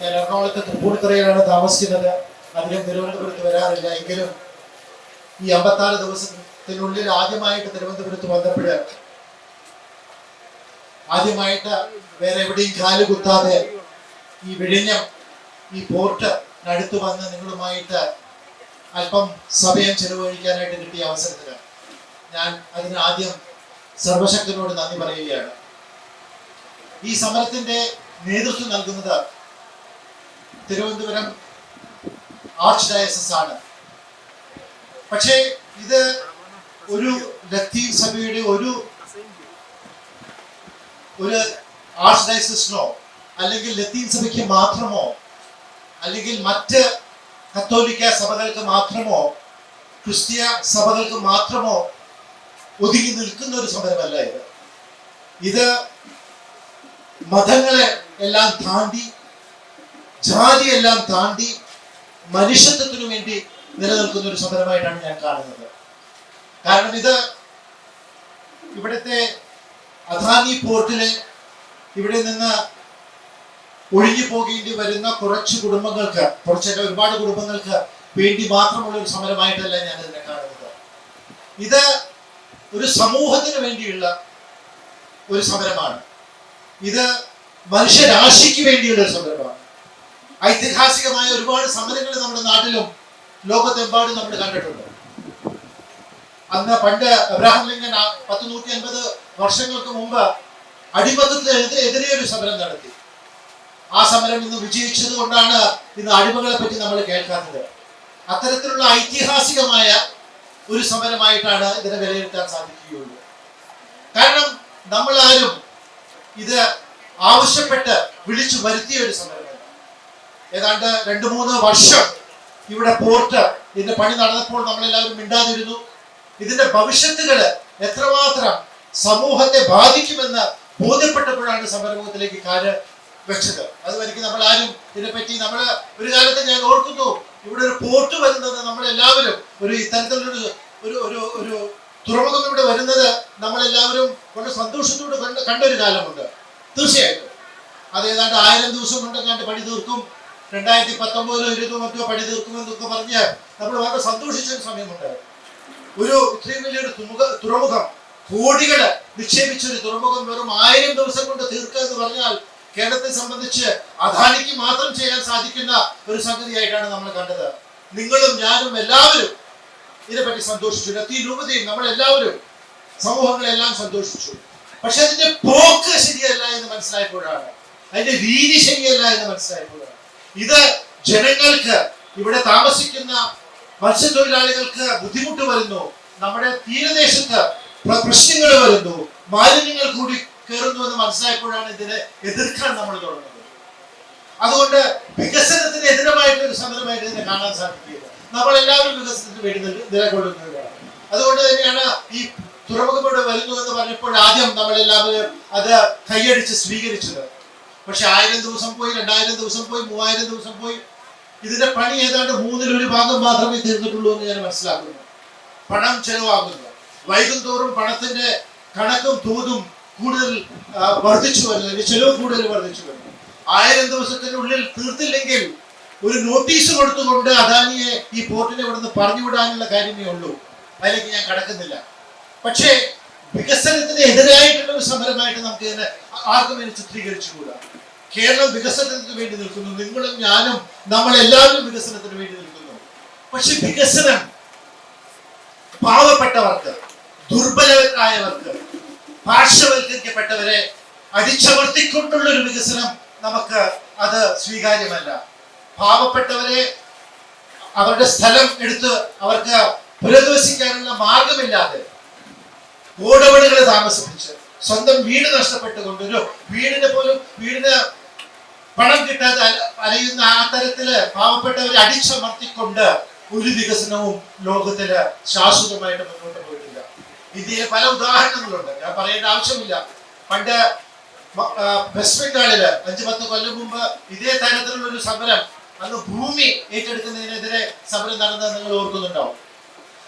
ഞാൻ എറണാകുളത്ത് തൃപ്പൂണിത്തുറയിലാണ് താമസിക്കുന്നത്. അധികം തിരുവനന്തപുരത്ത് വരാറില്ല. എങ്കിലും ഈ അമ്പത്താറ് ദിവസത്തിനുള്ളിൽ ആദ്യമായിട്ട് തിരുവനന്തപുരത്ത് വന്നപ്പോൾ ആദ്യമായിട്ട് വേറെ എവിടെയും കാൽ കുത്താതെ ഈ വിഴിഞ്ഞം ഈ പോർട്ട് അടുത്ത് വന്ന് നിങ്ങളുമായിട്ട് അല്പം സമയം ചെലവഴിക്കാനായിട്ട് കിട്ടിയ അവസരത്തിൽ ഞാൻ അതിന് ആദ്യം സർവശക്തനോട് നന്ദി പറയുകയാണ്. ഈ സമരത്തിന്റെ നേതൃത്വം നൽകുന്നത് തിരുവനന്തപുരം ആർച്ച് ഡയസസ് ആണ് പക്ഷേ ഇത് ഒരു ലത്തീൻ സഭയുടെ ഒരു ഒരു ആർച്ച് ഡയസസിനോ അല്ലെങ്കിൽ ലത്തീൻ സഭയ്ക്ക് മാത്രമോ അല്ലെങ്കിൽ മറ്റ് കത്തോലിക്ക സഭകൾക്ക് മാത്രമോ ക്രിസ്തീയ സഭകൾക്ക് മാത്രമോ ഒതുങ്ങി നിൽക്കുന്ന ഒരു സമരമല്ല ഇത്. ഇത് മതങ്ങളെ എല്ലാം താണ്ടി ജാതി എല്ലാം താണ്ടി മനുഷ്യത്വത്തിനു വേണ്ടി നിലനിൽക്കുന്ന ഒരു സമരമായിട്ടാണ് ഞാൻ കാണുന്നത്. കാരണം ഇത് ഇവിടുത്തെ അദാനി പോർട്ടിലെ ഇവിടെ നിന്ന് ഒഴിഞ്ഞു പോകേണ്ടി വരുന്ന കുറച്ച് കുടുംബങ്ങൾക്ക് കുറച്ചല്ല ഒരുപാട് കുടുംബങ്ങൾക്ക് വേണ്ടി മാത്രമുള്ള ഒരു സമരമായിട്ടല്ല ഞാൻ ഇതിനെ കാണുന്നത്. ഇത് ഒരു സമൂഹത്തിന് വേണ്ടിയുള്ള ഒരു സമരമാണ്. ഇത് മനുഷ്യരാശിക്ക് വേണ്ടിയുള്ള ഒരു സമരമാണ്. ഐതിഹാസികമായ ഒരുപാട് സമരങ്ങൾ നമ്മുടെ നാട്ടിലും ലോകത്തെമ്പാടും നമ്മൾ കണ്ടിട്ടുണ്ട്. അന്ന് പണ്ട് അബ്രാഹിം ലിങ്കൻ പത്ത് നൂറ്റി അൻപത് വർഷങ്ങൾക്ക് മുമ്പ് അടിമത്തത്തിനെതിരെ ഒരു സമരം നടത്തി. ആ സമരം ഇന്ന് വിജയിച്ചത് കൊണ്ടാണ് ഇന്ന് അടിമകളെ പറ്റി നമ്മൾ കേൾക്കാത്തത്. അത്തരത്തിലുള്ള ഐതിഹാസികമായ ഒരു സമരമായിട്ടാണ് ഇതിനെ വിലയിരുത്താൻ സാധിക്കുകയുള്ളൂ. കാരണം നമ്മളാരും ഇത് ആവശ്യപ്പെട്ട് വിളിച്ചു വരുത്തിയ ഒരു സമരമല്ല ഏതാണ്ട് രണ്ട് മൂന്ന് വർഷം ഇവിടെ പോർട്ട് ഇതിന്റെ പണി നടന്നപ്പോൾ നമ്മളെല്ലാവരും മിണ്ടാതിരുന്നു. ഇതിന്റെ ഭവിഷ്യത്തുകൾ എത്രമാത്രം സമൂഹത്തെ ബാധിക്കുമെന്ന് ബോധ്യപ്പെട്ടപ്പോഴാണ് സമരമുഖത്തിലേക്ക് കാര് വെച്ചത്. അത് വരിക്ക് നമ്മൾ ആരും ഇതിനെപ്പറ്റി നമ്മൾ ഒരു കാലത്ത് ഞാൻ ഓർക്കുന്നു ഇവിടെ ഒരു പോർട്ട് വരുന്നത് നമ്മളെല്ലാവരും ഒരു ഇത്തരത്തിലൊരു ഒരു ഒരു ഒരു തുറമുഖം ഇവിടെ വരുന്നത് നമ്മളെല്ലാവരും കൊണ്ട് സന്തോഷത്തോട് കണ്ട കണ്ടൊരു കാലമുണ്ട്. തീർച്ചയായിട്ടും. അത് ഏതാണ്ട് ആയിരം ദിവസം കൊണ്ടെങ്ങാണ്ട് കണ്ട് പണി തീർക്കും. രണ്ടായിരത്തി പത്തൊമ്പതിലോ ഇരുപതോ മറ്റോ പണി തീർക്കുമെന്നൊക്കെ പറഞ്ഞ് നമ്മൾ വളരെ സന്തോഷിച്ച ഒരു സമയമുണ്ട് ഒരു ഇത്രയും വലിയൊരു തുമുഖ തുറമുഖം കോടികൾ നിക്ഷേപിച്ച ഒരു തുറമുഖം വെറും ആയിരം ദിവസം കൊണ്ട് തീർക്കുക എന്ന് പറഞ്ഞാൽ കേരളത്തെ സംബന്ധിച്ച് അദാനിക്ക് മാത്രം ചെയ്യാൻ സാധിക്കുന്ന ഒരു സംഗതിയായിട്ടാണ് നമ്മൾ കണ്ടത്. നിങ്ങളും ഞാനും എല്ലാവരും ഇതിനെപ്പറ്റി സന്തോഷിച്ചു. രൂപതയും നമ്മളെല്ലാവരും സമൂഹങ്ങളെല്ലാം സന്തോഷിച്ചു. പക്ഷെ അതിന്റെ പോക്ക് ശരിയല്ല എന്ന് മനസ്സിലായപ്പോഴാണ്. അതിന്റെ രീതി ശരിയല്ല എന്ന് മനസ്സിലായപ്പോഴാണ്. ഇത് ജനങ്ങൾക്ക് ഇവിടെ താമസിക്കുന്ന മത്സ്യത്തൊഴിലാളികൾക്ക് ബുദ്ധിമുട്ട് വരുന്നു. നമ്മുടെ തീരദേശത്ത് പ്ര- പ്രശ്നങ്ങൾ വരുന്നു. മാലിന്യങ്ങൾ കൂടി കയറുന്നു എന്ന് മനസ്സിലായപ്പോഴാണ് ഇതിനെ എതിർക്കാൻ നമ്മൾ തുടങ്ങുന്നത്. അതുകൊണ്ട് വികസനത്തിന് എതിരമായിട്ട് ഒരു സമരമായിട്ട് ഇതിനെ കാണാൻ സാധിക്കുകയില്ല. നമ്മൾ എല്ലാവരും വികസനത്തിന് വേണ്ടി നിലകൊള്ളുന്നവരാണ്. അതുകൊണ്ട് തന്നെയാണ് ഈ തുറമുഖം ഇവിടെ വരുന്നു എന്ന് പറഞ്ഞപ്പോൾ ആദ്യം നമ്മളെല്ലാവരും അത് കൈയടിച്ച് സ്വീകരിച്ചത്. പക്ഷെ ആയിരം ദിവസം പോയി രണ്ടായിരം ദിവസം പോയി മൂവായിരം ദിവസം പോയി. ഇതിന്റെ പണി ഏതാണ്ട് മൂന്നിൽ ഒരു ഭാഗം മാത്രമേ തീർന്നിട്ടുള്ളൂ എന്ന് ഞാൻ മനസ്സിലാക്കുന്നു. പണം ചെലവാകുന്നു. വൈകും തോറും പണത്തിന്റെ കണക്കും തോതും കൂടുതൽ വർദ്ധിച്ചു വരുന്നു. ചെലവ് കൂടുതൽ വർദ്ധിച്ചു വരുന്നു. ആയിരം ദിവസത്തിനുള്ളിൽ തീർത്തില്ലെങ്കിൽ ഒരു നോട്ടീസ് കൊടുത്തുകൊണ്ട് അദാനിയെ ഈ പോർട്ടിനെ ഇവിടുന്ന് പറഞ്ഞു വിടാനുള്ള കാര്യമേ ഉള്ളൂ. അതിലേക്ക് ഞാൻ കടക്കുന്നില്ല. പക്ഷേ വികസനത്തിന് എതിരായിട്ടുള്ള ഒരു സമരമായിട്ട് നമുക്ക് ഇതിനെ ആർക്കും ഇതിനെ ചിത്രീകരിച്ചുകൂടാ. കേരളം വികസനത്തിന് വേണ്ടി നിൽക്കുന്നു. നിങ്ങളും ഞാനും നമ്മളെല്ലാവരും വികസനത്തിന് വേണ്ടി നിൽക്കുന്നു. പക്ഷെ വികസനം പാവപ്പെട്ടവർക്ക് ദുർബലരായവർക്ക് പാർശ്വവൽക്കരിക്കപ്പെട്ടവരെ അടിച്ചമർത്തിക്കൊണ്ടുള്ള ഒരു വികസനം നമുക്ക് അത് സ്വീകാര്യമല്ല. പാവപ്പെട്ടവരെ അവരുടെ സ്ഥലം എടുത്ത് അവർക്ക് പുനരധിവസിക്കാനുള്ള മാർഗമില്ലാതെ ഓടവടുകൾ താമസിപ്പിച്ച് സ്വന്തം വീട് നഷ്ടപ്പെട്ടുകൊണ്ട് ഒരു വീടിന് പോലും വീടിന് പണം കിട്ടാതെ അറിയുന്ന ആ തരത്തിൽ പാവപ്പെട്ടവരെ അടിച്ചമർത്തിക്കൊണ്ട് ഒരു വികസനവും ലോകത്തിൽ ശാശ്വതമായിട്ട് മുന്നോട്ട് പോയിട്ടില്ല. ഇന്ത്യയിലെ പല ഉദാഹരണങ്ങളുണ്ട്. ഞാൻ പറയേണ്ട ആവശ്യമില്ല. പണ്ട് വെസ്റ്റ് ബംഗാളിൽ അഞ്ചു പത്ത് കൊല്ലം മുമ്പ് ഇതേ തരത്തിലുള്ള ഒരു സമരം അന്ന് ഭൂമി ഏറ്റെടുക്കുന്നതിനെതിരെ സമരം നടന്നത് നിങ്ങൾ ഓർക്കുന്നുണ്ടാവും.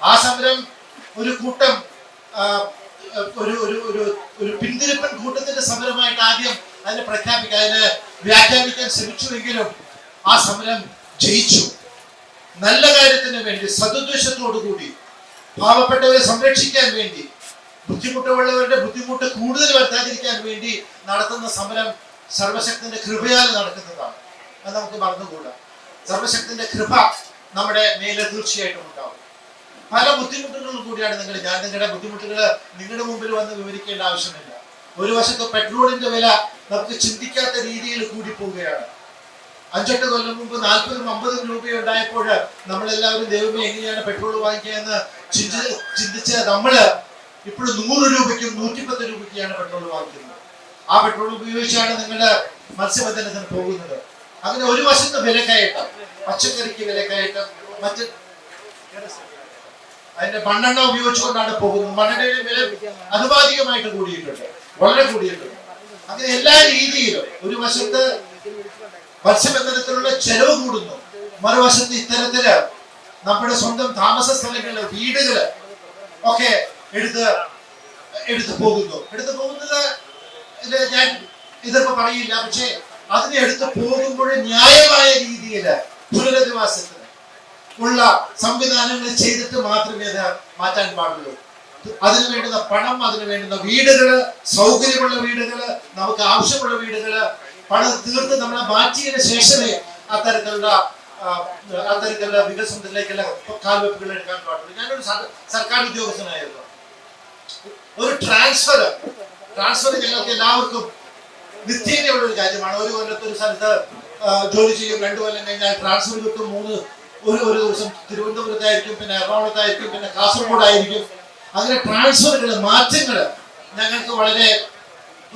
ആ സമരം ഒരു കൂട്ടം ഒരു ഒരു ഒരു ഒരു പിന്തിരിപ്പൻ കൂട്ടത്തിന്റെ സമരമായിട്ട് ആദ്യം അതിനെ പ്രഖ്യാപിക്കാൻ അതിനെ വ്യാഖ്യാനിക്കാൻ ശ്രമിച്ചുവെങ്കിലും ആ സമരം ജയിച്ചു. നല്ല കാര്യത്തിന് വേണ്ടി സതുദ്ദേശത്തോടുകൂടി പാവപ്പെട്ടവരെ സംരക്ഷിക്കാൻ വേണ്ടി ബുദ്ധിമുട്ടുള്ളവരുടെ ബുദ്ധിമുട്ട് കൂടുതൽ വരുത്താതിരിക്കാൻ വേണ്ടി നടത്തുന്ന സമരം സർവശക്തിന്റെ കൃപയാൽ നടക്കുന്നതാണ്. അത് നമുക്ക് മറന്നുകൂടാ. സർവശക്തിന്റെ കൃപ നമ്മുടെ മേലെ തീർച്ചയായിട്ടും പല ബുദ്ധിമുട്ടുകളും കൂടിയാണ് നിങ്ങൾ ഞാൻ നിങ്ങളുടെ ബുദ്ധിമുട്ടുകൾ നിങ്ങളുടെ മുമ്പിൽ വന്ന് വിവരിക്കേണ്ട ആവശ്യമില്ല. ഒരു വശത്ത് പെട്രോളിന്റെ വില നമുക്ക് ചിന്തിക്കാത്ത രീതിയിൽ കൂടി പോവുകയാണ്. അഞ്ചെട്ട് കൊല്ലം മുമ്പ് നാൽപ്പതും അമ്പതും രൂപ ഉണ്ടായപ്പോൾ നമ്മളെല്ലാവരും ദൈവമേ എങ്ങനെയാണ് പെട്രോൾ വാങ്ങിക്കുക എന്ന് ചിന്തി ചിന്തിച്ച നമ്മൾ ഇപ്പോൾ നൂറ് രൂപയ്ക്കും നൂറ്റിപ്പത്ത് രൂപയ്ക്കാണ് പെട്രോൾ വാങ്ങിക്കുന്നത്. ആ പെട്രോൾ ഉപയോഗിച്ചാണ് നിങ്ങൾ മത്സ്യബന്ധനത്തിന് പോകുന്നത്. അങ്ങനെ ഒരു വശത്ത് വില കയറ്റം പച്ചക്കറിക്ക് വില കയറ്റം മറ്റ് അതിന്റെ മണ്ണെണ്ണ ഉപയോഗിച്ചുകൊണ്ടാണ് പോകുന്നത്. മണ്ണെണ്ണയുടെ വില അനുപാതികമായിട്ട് കൂടിയിട്ടുണ്ട്. വളരെ കൂടിയിട്ടുണ്ട്. അങ്ങനെ എല്ലാ രീതിയിലും ഒരു വശത്ത് മത്സ്യബന്ധനത്തിലുള്ള ചെലവ് കൂടുന്നു. മറുവശത്ത് ഇത്തരത്തിൽ നമ്മുടെ സ്വന്തം താമസ സ്ഥലങ്ങളിൽ വീടുകൾ ഒക്കെ എടുത്ത് എടുത്തു പോകുന്നു. എടുത്തു പോകുന്നത് ഞാൻ ഇതിപ്പോ പറയില്ല. പക്ഷെ അതിനെ എടുത്തു പോകുമ്പോൾ ന്യായമായ രീതിയിൽ പുനരധിവാസത്തിന് ഉള്ള സംവിധാനങ്ങൾ ചെയ്തിട്ട് മാത്രമേ അത് മാറ്റാൻ പാടുള്ളൂ. അതിനു വേണ്ടുന്ന പണം അതിന് വേണ്ടുന്ന വീടുകൾ സൗകര്യമുള്ള വീടുകൾ നമുക്ക് ആവശ്യമുള്ള വീടുകൾ പണം തീർത്ത് നമ്മളെ മാറ്റിയതിനു ശേഷമേ അത്തരത്തിലുള്ള അത്തരത്തിലുള്ള വികസനത്തിലേക്കുള്ള കാൽവെപ്പുകൾ എടുക്കാൻ പാടുള്ളൂ. ഞാനൊരു സർക്കാർ ഉദ്യോഗസ്ഥനായിരുന്നു. ഒരു ട്രാൻസ്ഫർ ട്രാൻസ്ഫർ ഞങ്ങൾക്ക് എല്ലാവർക്കും നിത്യേനയുള്ള ഒരു കാര്യമാണ്. ഒരു കൊല്ലത്ത് ഒരു സ്ഥലത്ത് ജോലി ചെയ്യും രണ്ടു കൊല്ലം കഴിഞ്ഞാൽ ട്രാൻസ്ഫർ കിട്ടും മൂന്ന് ഒരു ഒരു ദിവസം തിരുവനന്തപുരത്തായിരിക്കും പിന്നെ എറണാകുളത്തായിരിക്കും പിന്നെ കാസർഗോഡായിരിക്കും. അങ്ങനെ ട്രാൻസ്ഫറുകൾ മാറ്റങ്ങൾ ഞങ്ങൾക്ക് വളരെ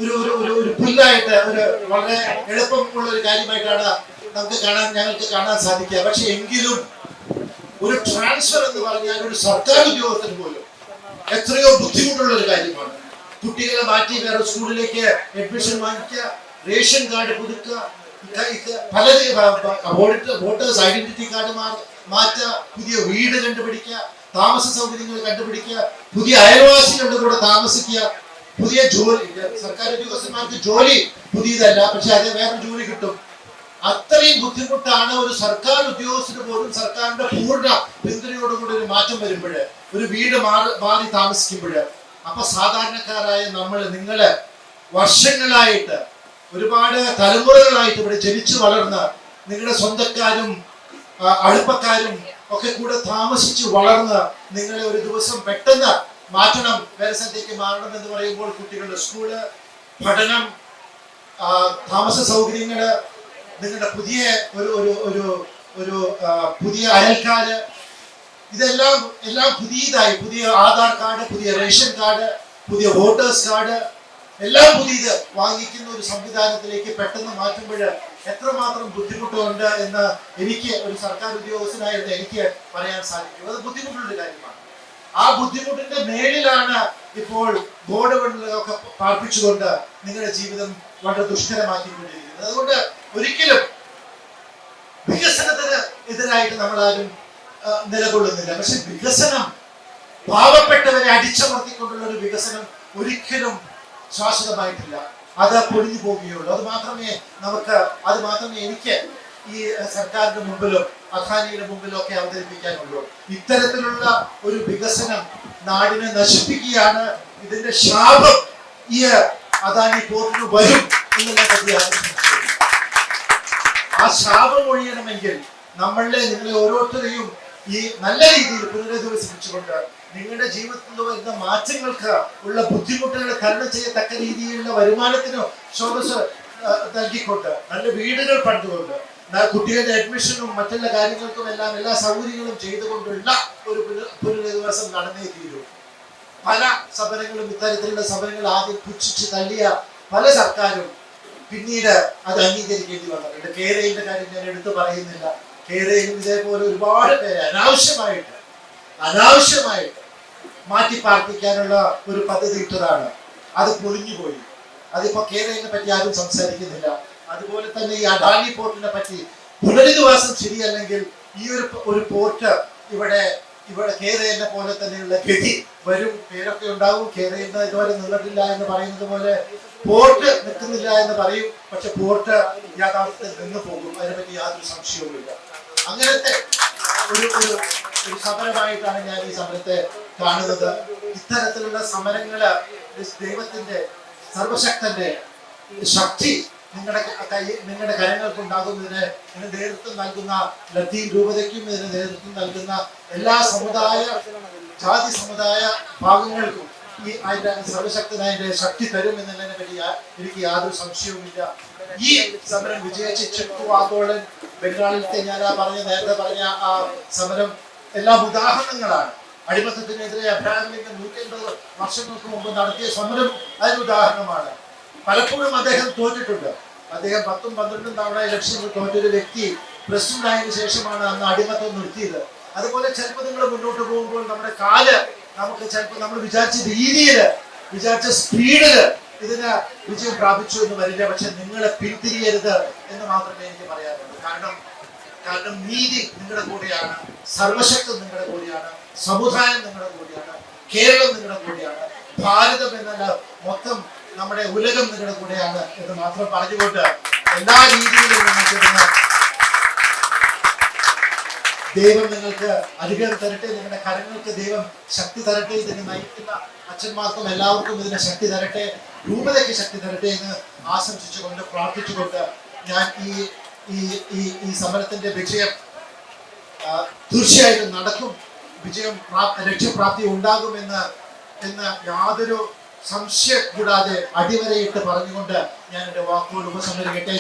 ഒരു ഒരു ഒരു ഒരു പുല്ലായിട്ട് ഒരു വളരെ എളുപ്പമുള്ള ഒരു കാര്യമായിട്ടാണ് നമുക്ക് കാണാൻ ഞങ്ങൾക്ക് കാണാൻ സാധിക്കുക. പക്ഷെ എങ്കിലും ഒരു ട്രാൻസ്ഫർ എന്ന് പറഞ്ഞാൽ ഒരു സർക്കാർ ഉദ്യോഗസ്ഥന് പോലും എത്രയോ ബുദ്ധിമുട്ടുള്ള ഒരു കാര്യമാണ്. കുട്ടികളെ മാറ്റി വേറെ സ്കൂളിലേക്ക് അഡ്മിഷൻ വാങ്ങിക്കുക റേഷൻ കാർഡ് പുതുക്കുക പല വോട്ടേഴ്സ് ഐഡന്റിറ്റി കാർഡ് മാറ്റുക പുതിയ വീട് കണ്ടുപിടിക്കുക താമസ സൗകര്യങ്ങൾ കണ്ടുപിടിക്കുക പുതിയ അയൽവാസികളുടെ കൂടെ താമസിക്കുക പുതിയ ജോലി സർക്കാർ ഉദ്യോഗസ്ഥന്മാർക്ക് ജോലി പുതിയതല്ല പക്ഷെ അത് വേറെ ജോലി കിട്ടും. അത്രയും ബുദ്ധിമുട്ടാണ് ഒരു സർക്കാർ ഉദ്യോഗസ്ഥന് പോലും സർക്കാരിന്റെ പൂർണ പിന്തുണയോടുകൂടി ഒരു മാറ്റം വരുമ്പോൾ ഒരു വീട് മാറി മാറി താമസിക്കുമ്പോൾ അപ്പൊ സാധാരണക്കാരായ നമ്മൾ നിങ്ങൾ വർഷങ്ങളായിട്ട് ഒരുപാട് തലമുറകളായിട്ട് ഇവിടെ ജനിച്ചു വളർന്ന നിങ്ങളുടെ സ്വന്തക്കാരും അടുപ്പക്കാരും ഒക്കെ കൂടെ താമസിച്ചു വളർന്ന് നിങ്ങളെ ഒരു ദിവസം പെട്ടെന്ന് മാറ്റണം വേറെ സ്ഥലത്തേക്ക് മാറണം എന്ന് പറയുമ്പോൾ കുട്ടികളുടെ സ്കൂൾ പഠനം താമസ സൗകര്യങ്ങൾ നിങ്ങളുടെ പുതിയ ഒരു ഒരു ഒരു ഒരു പുതിയ അയൽക്കാര് ഇതെല്ലാം എല്ലാം പുതിയതായി പുതിയ ആധാർ കാർഡ് പുതിയ റേഷൻ കാർഡ് പുതിയ വോട്ടേഴ്സ് കാർഡ് എല്ലാം പുതിയത് വാങ്ങിക്കുന്ന ഒരു സംവിധാനത്തിലേക്ക് പെട്ടെന്ന് മാറ്റുമ്പോൾ എത്രമാത്രം ബുദ്ധിമുട്ടുണ്ട് എന്ന് എനിക്ക് ഒരു സർക്കാർ ഉദ്യോഗസ്ഥനായിട്ട് എനിക്ക് പറയാൻ സാധിക്കും. അത് ബുദ്ധിമുട്ടുള്ള കാര്യമാണ്. ആ ബുദ്ധിമുട്ടിന്റെ മേളിലാണ് ഇപ്പോൾ ബോർഡുകളിലൊക്കെ പാർപ്പിച്ചുകൊണ്ട് നിങ്ങളുടെ ജീവിതം വളരെ ദുഷ്കരമാക്കിക്കൊണ്ടിരിക്കുന്നത്. അതുകൊണ്ട് ഒരിക്കലും വികസനത്തിന് എതിരായിട്ട് നമ്മൾ ആരും നിലകൊള്ളുന്നില്ല. പക്ഷെ വികസനം പാവപ്പെട്ടവരെ അടിച്ചമർത്തിക്കൊണ്ടുള്ള ഒരു വികസനം ഒരിക്കലും ശാശ്വതമായിട്ടില്ല. അത് പൊളിഞ്ഞു പോവുകയുള്ളൂ. അത് മാത്രമേ നമുക്ക് അത് മാത്രമേ എനിക്ക് ഈ സർക്കാരിന്റെ മുമ്പിലും അഖാനിയുടെ മുമ്പിലും ഒക്കെ അവതരിപ്പിക്കാനുള്ളൂ. ഇത്തരത്തിലുള്ള ഒരു വികസനം നാടിനെ നശിപ്പിക്കുകയാണ്. ഇതിന്റെ ശാപം ഈ അദാനി പോർട്ടിന് വരും എന്നുള്ള ആ ശാപം ഒഴിയണമെങ്കിൽ നമ്മളിലെ നിങ്ങളെ ഓരോരുത്തരെയും ഈ നല്ല രീതിയിൽ പുനരധിവസിപ്പിച്ചുകൊണ്ട് നിങ്ങളുടെ ജീവിതത്തിൽ വരുന്ന മാറ്റങ്ങൾക്ക് ഉള്ള ബുദ്ധിമുട്ടുകൾ തരണം ചെയ്യത്തക്ക രീതിയിലുള്ള വരുമാനത്തിനോ സ്രോതസ് നൽകിക്കൊണ്ട് നല്ല വീടുകൾ പണിതുകൊണ്ട് കുട്ടികളുടെ അഡ്മിഷനും മറ്റുള്ള കാര്യങ്ങൾക്കും എല്ലാം എല്ലാ സൗകര്യങ്ങളും ചെയ്തുകൊണ്ടുള്ള ഒരു പുനരധിവാസം നടന്നേ തീരൂ. പല സമരങ്ങളും ഇത്തരത്തിലുള്ള സമരങ്ങൾ ആദ്യം പുച്ഛിച്ച് തള്ളിയ പല സർക്കാരും പിന്നീട് അത് അംഗീകരിക്കേണ്ടി വന്നിട്ടുണ്ട് കേരളയുടെ കാര്യം ഞാൻ എടുത്തു പറയുന്നില്ല. കേരളയിലും ഇതേപോലെ ഒരുപാട് പേര് അനാവശ്യമായിട്ട് അനാവശ്യമായിട്ട് മാറ്റി പാർപ്പിക്കാനുള്ള ഒരു പദ്ധതി ഇട്ടതാണ്. അത് പൊളിഞ്ഞുപോയി അതിപ്പോ കേരളത്തിനെ പറ്റി ആരും സംസാരിക്കുന്നില്ല. അതുപോലെ തന്നെ ഈ അഡാനി പോർട്ടിനെ പറ്റി പുനരധിവാസം ശരിയല്ലെങ്കിൽ ഈ ഒരു ഒരു പോർട്ട് ഇവിടെ ഇവിടെ കേരളിനെ പോലെ തന്നെയുള്ള ഗതി വരും. പേരൊക്കെ ഉണ്ടാവും. കേരളിന് ഇതുവരെ നിന്നിട്ടില്ല എന്ന് പറയുന്നത് പോലെ പോർട്ട് നിൽക്കുന്നില്ല എന്ന് പറയും. പക്ഷെ പോർട്ട് യാഥാർത്ഥ്യത്തിൽ നിന്ന് പോകും. അതിനെപ്പറ്റി യാതൊരു സംശയവുമില്ല. അങ്ങനത്തെ ഒരു ഒരു ഒരു സമരമായിട്ടാണ് ഞാൻ ഈ സമരത്തെ കാണുന്നത്. ഇത്തരത്തിലുള്ള സമരങ്ങൾ ദൈവത്തിന്റെ സർവശക്തന്റെ ശക്തി നിങ്ങളുടെ കൈ നിങ്ങളുടെ കരങ്ങൾക്ക് ഉണ്ടാകുന്നതിന് ഇതിന് നേതൃത്വം നൽകുന്ന ലത്തീൻ രൂപതയ്ക്കും ഇതിന് നേതൃത്വം നൽകുന്ന എല്ലാ സമുദായ ജാതി സമുദായ ഭാഗങ്ങൾക്കും ഈ അതിന്റെ സർവശക്തനായ ശക്തി തരും എന്നുള്ളതിനെ പറ്റി എനിക്ക് യാതൊരു സംശയവുമില്ല. ഈ സമരം വിജയിച്ച് ചെക്കു ആഗോളൻ ബംഗാളിലത്തെ ഞാൻ ആ പറഞ്ഞ നേരത്തെ പറഞ്ഞ ആ സമരം എല്ലാം ഉദാഹരണങ്ങളാണ്. അടിമത്തത്തിനെതിരെ അബ്രഹാം ലിങ്കൻ നൂറ്റി അൻപത് വർഷങ്ങൾക്ക് മുമ്പ് നടത്തിയ സമരം അതിന് ഉദാഹരണമാണ്. പലപ്പോഴും അദ്ദേഹം തോറ്റിട്ടുണ്ട്. അദ്ദേഹം പത്തും പന്ത്രണ്ടും തവണ ഇലക്ഷനിൽ തോറ്റൊരു വ്യക്തി പ്രസിഡന്റ് ആയതിനു ശേഷമാണ് അന്ന് അടിമത്തം നിർത്തിയത്. അതുപോലെ ചിലപ്പോൾ നിങ്ങൾ മുന്നോട്ട് പോകുമ്പോൾ നമ്മുടെ കാൽ നമുക്ക് ചിലപ്പോൾ നമ്മൾ വിചാരിച്ച രീതിയിൽ വിചാരിച്ച സ്പീഡിൽ ഇതിന് വിജയം പ്രാപിച്ചു എന്ന് വരില്ല. പക്ഷെ നിങ്ങളെ പിന്തിരിയരുത് എന്ന് മാത്രമേ എനിക്ക് പറയാനുള്ളൂ. കാരണം കാരണം നീതി നിങ്ങളുടെ കൂടെയാണ് സർവശക്തം നിങ്ങളുടെ കൂടെയാണ് സമുദായം നിങ്ങളുടെ കൂടെയാണ് കേരളം നിങ്ങളുടെ കൂടെയാണ് ഭാരതം എന്നല്ല മൊത്തം നമ്മുടെ ഉലകം നിങ്ങളുടെ കൂടെയാണ് എന്ന് മാത്രം പറഞ്ഞുകൊണ്ട് എല്ലാ രീതിയിലും ദൈവം നിങ്ങൾക്ക് അധികാരം തരട്ടെ നിങ്ങളുടെ കരങ്ങൾക്ക് ദൈവം ശക്തി തരട്ടെ ഇതിനെ നയിക്കുന്ന അച്ഛന്മാർക്കും എല്ലാവർക്കും ഇതിനെ ശക്തി തരട്ടെ രൂപതയ്ക്ക് ശക്തി തരട്ടെ എന്ന് ആശംസിച്ചുകൊണ്ട് പ്രാർത്ഥിച്ചുകൊണ്ട് ഞാൻ ഈ ഈ ഈ ഈ സമരത്തിന്റെ വിജയം തീർച്ചയായിട്ടും നടക്കും. വിജയം പ്രാ- ലക്ഷ്യപ്രാപ്തി ഉണ്ടാകുമെന്ന് എന്ന് യാതൊരു സംശയ കൂടാതെ അടിവരയിട്ട് പറഞ്ഞുകൊണ്ട് ഞാൻ എന്റെ വാക്കുകൾ ഉപസംഹരിക്കട്ടെ.